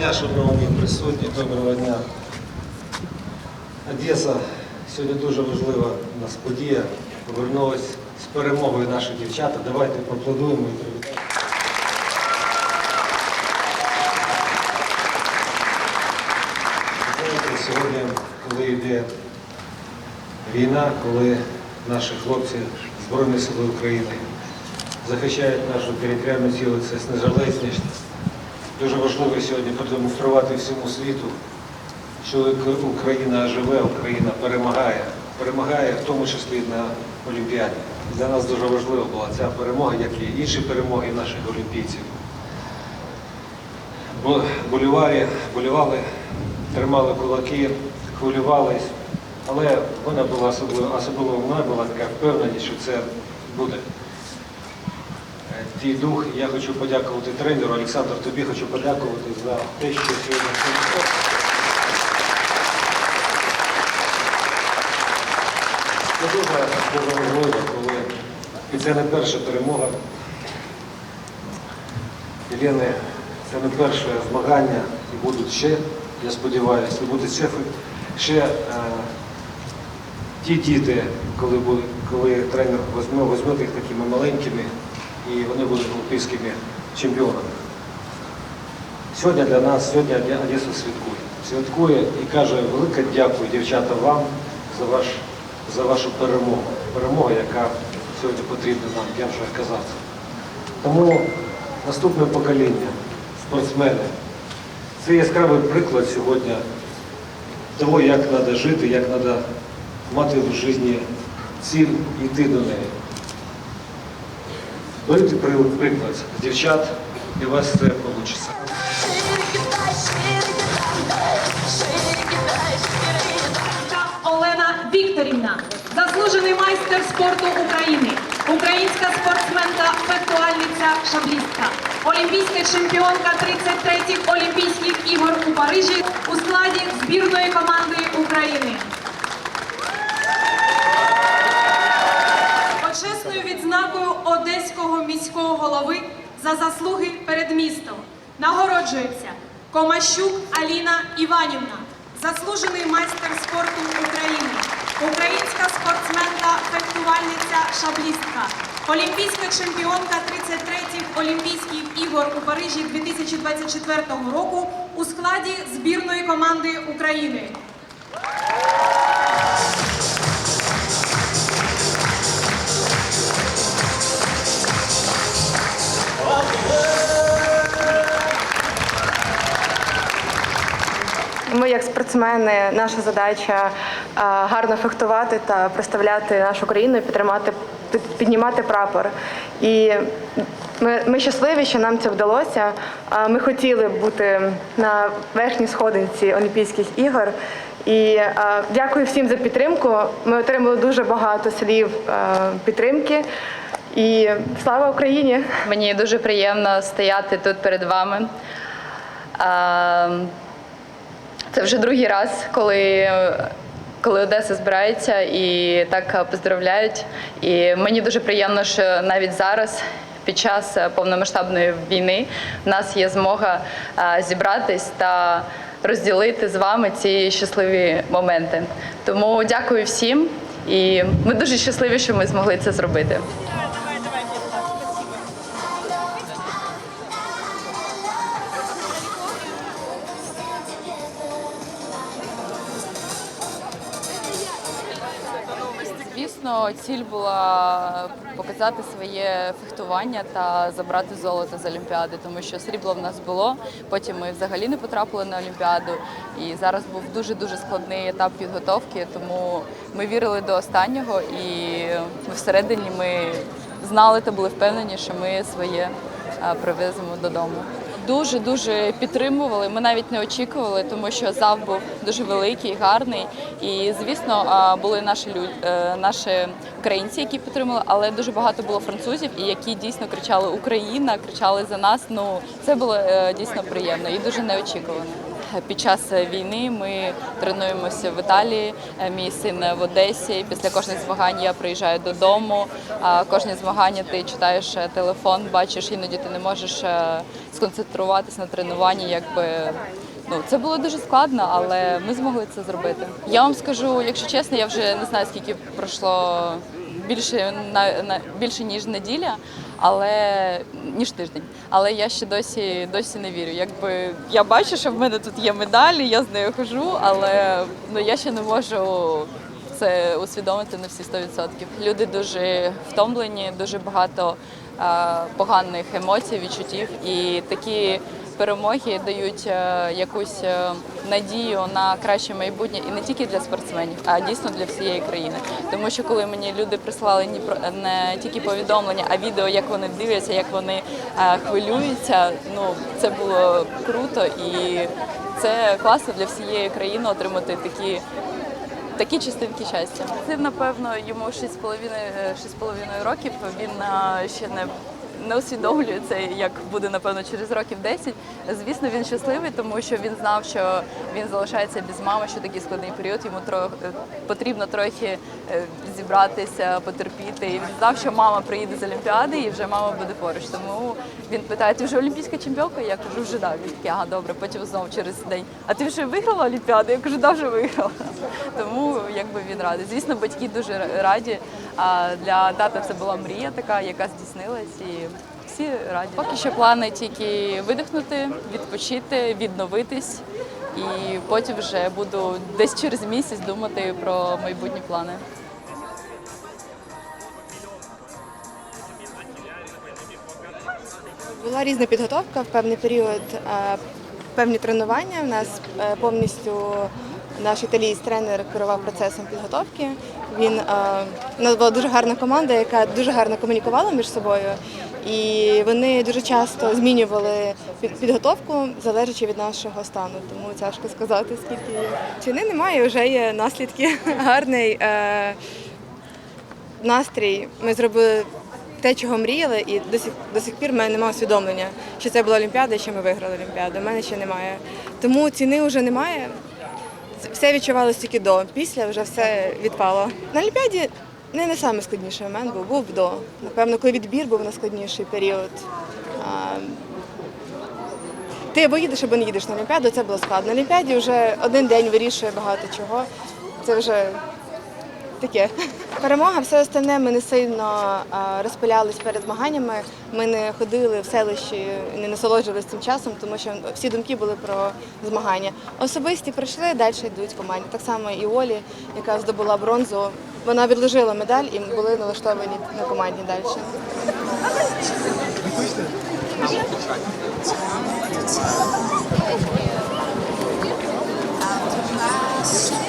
дня, шановні присутні, доброго дня. Одеса сьогодні дуже важлива у нас подія. Повернулась з перемогою наші дівчата. Давайте поаплодуємо і привітаємо. Сьогодні, коли йде війна, коли наші хлопці Збройні Сили України захищають нашу територіальну цілісність, незалежність, дуже важливо сьогодні продемонструвати всьому світу, що Україна живе, Україна перемагає. Перемагає в тому числі на Олімпіаді. Для нас дуже важлива була ця перемога, як і інші перемоги наших олімпійців. Бо боліварі, болівали, тримали кулаки, хвилювались, але вона була особливо, особливо вона була така впевненість, що це буде. Твій дух, я хочу подякувати тренеру. Олександр, тобі хочу подякувати за те, що сьогодні це дуже важливо, коли і це не перша перемога. Єлени, це не перше змагання, і будуть ще, я сподіваюся, і будуть ще, ще е, ті діти, коли, коли тренер візьме, візьме їх такими маленькими, і вони будуть олімпійськими чемпіонами. Сьогодні для нас, сьогодні Одеса святкує. Святкує і каже велике дякую, дівчата, вам за, ваш, за вашу перемогу. Перемогу, яка сьогодні потрібна нам, я вже казав. Тому наступне покоління, спортсмени, це яскравий приклад сьогодні того, як треба жити, як треба мати в житті ціль йти до неї. При- приклад дівчат, і у вас це вийде. Олена Вікторівна, заслужений майстер спорту України, українська спортсменка, фехтуальниця, шаблістка, олімпійська чемпіонка 33-х Олімпійських ігор у Парижі у складі збірної команди України. Одеського міського голови за заслуги перед містом нагороджується Комащук Аліна Іванівна, заслужений майстер спорту України, українська спортсменка, фехтувальниця, шаблістка, олімпійська чемпіонка 33-х Олімпійських ігор у Парижі 2024 року у складі збірної команди України. Ми, як спортсмени, наша задача е, гарно фехтувати та представляти нашу країну, і підтримати, піднімати прапор. І ми, ми щасливі, що нам це вдалося. Ми хотіли бути на верхній сходинці Олімпійських ігор. І е, дякую всім за підтримку. Ми отримали дуже багато слів е, підтримки. І слава Україні! Мені дуже приємно стояти тут перед вами. А, Це вже другий раз, коли, коли Одеса збирається і так поздравляють. І мені дуже приємно, що навіть зараз, під час повномасштабної війни, в нас є змога зібратись та розділити з вами ці щасливі моменти. Тому дякую всім, і ми дуже щасливі, що ми змогли це зробити. Звісно, ціль була показати своє фехтування та забрати золото з Олімпіади, тому що срібло в нас було. Потім ми взагалі не потрапили на Олімпіаду. І зараз був дуже дуже складний етап підготовки. Тому ми вірили до останнього, і всередині ми знали та були впевнені, що ми своє привеземо додому. Дуже дуже підтримували. Ми навіть не очікували, тому що зал був дуже великий, гарний. І звісно, були наші люди, наші українці, які підтримали, але дуже багато було французів, і які дійсно кричали Україна, кричали за нас. Ну це було е, дійсно приємно і дуже неочікувано. Під час війни ми тренуємося в Італії. Е, Мій син в Одесі. Після кожних змагань я приїжджаю додому. Кожні змагання ти читаєш е, телефон, бачиш, іноді ти не можеш е, сконцентруватися на тренуванні, якби. Ну, це було дуже складно, але ми змогли це зробити. Я вам скажу, якщо чесно, я вже не знаю, скільки пройшло більше на, на більше ніж неділя, але ніж тиждень. Але я ще досі досі не вірю. Якби я бачу, що в мене тут є медалі, я з нею хожу, але ну я ще не можу це усвідомити на всі 100%. Люди дуже втомлені, дуже багато е, поганих емоцій, відчуттів, і такі перемоги дають е, якусь е, надію на краще майбутнє і не тільки для спортсменів, а дійсно для всієї країни. Тому що коли мені люди про не тільки повідомлення, а відео, як вони дивляться, як вони е, хвилюються, ну це було круто і це класно для всієї країни отримати такі такі частинки щастя. Це напевно йому 6,5 е, 6,5 років. Він ще не. Не усвідомлює це, як буде напевно через років 10. Звісно, він щасливий, тому що він знав, що він залишається без мами, що такий складний період. Йому трохи потрібно трохи е, зібратися, потерпіти. І він знав, що мама приїде з Олімпіади і вже мама буде поруч. Тому він питає: ти вже олімпійська чемпіонка? Я кажу, вже да. Він такий, ага, добре. Потім знову через день. А ти вже виграла Олімпіаду? Я кажу, да, вже виграла. Тому якби він радий. Звісно, батьки дуже раді. А для тата це була мрія така, яка здійснилась, і всі раді. Поки що плани тільки видихнути, відпочити, відновитись, і потім вже буду десь через місяць думати про майбутні плани. Була різна підготовка в певний період, певні тренування. У нас е, повністю наш італійський тренер керував процесом підготовки. Він е, у нас була дуже гарна команда, яка дуже гарно комунікувала між собою. І вони дуже часто змінювали під- підготовку, залежачи від нашого стану. Тому тяжко сказати, скільки. Ціни немає, вже є наслідки. Гарний е, настрій. Ми зробили те, чого мріяли, і до сих, до сих пір в мене немає усвідомлення, що це була Олімпіада і що ми виграли Олімпіаду. У мене ще немає. Тому ціни вже немає. Все відчувалося тільки до. Після вже все відпало. На Олімпіаді не найскладніший момент був, був до. Напевно, коли відбір був найскладніший період. А, ти або їдеш, або не їдеш на Олімпіаду, це було складно. На Олімпіаді вже один день вирішує багато чого. Це вже таке. Перемога, все остальне ми не сильно розпилялись перед змаганнями. Ми не ходили в селищі, не насолоджувалися цим часом, тому що всі думки були про змагання. Особисті пройшли, далі йдуть команді. Так само і Олі, яка здобула бронзу. Вона відложила медаль і були налаштовані на командні далі. Thank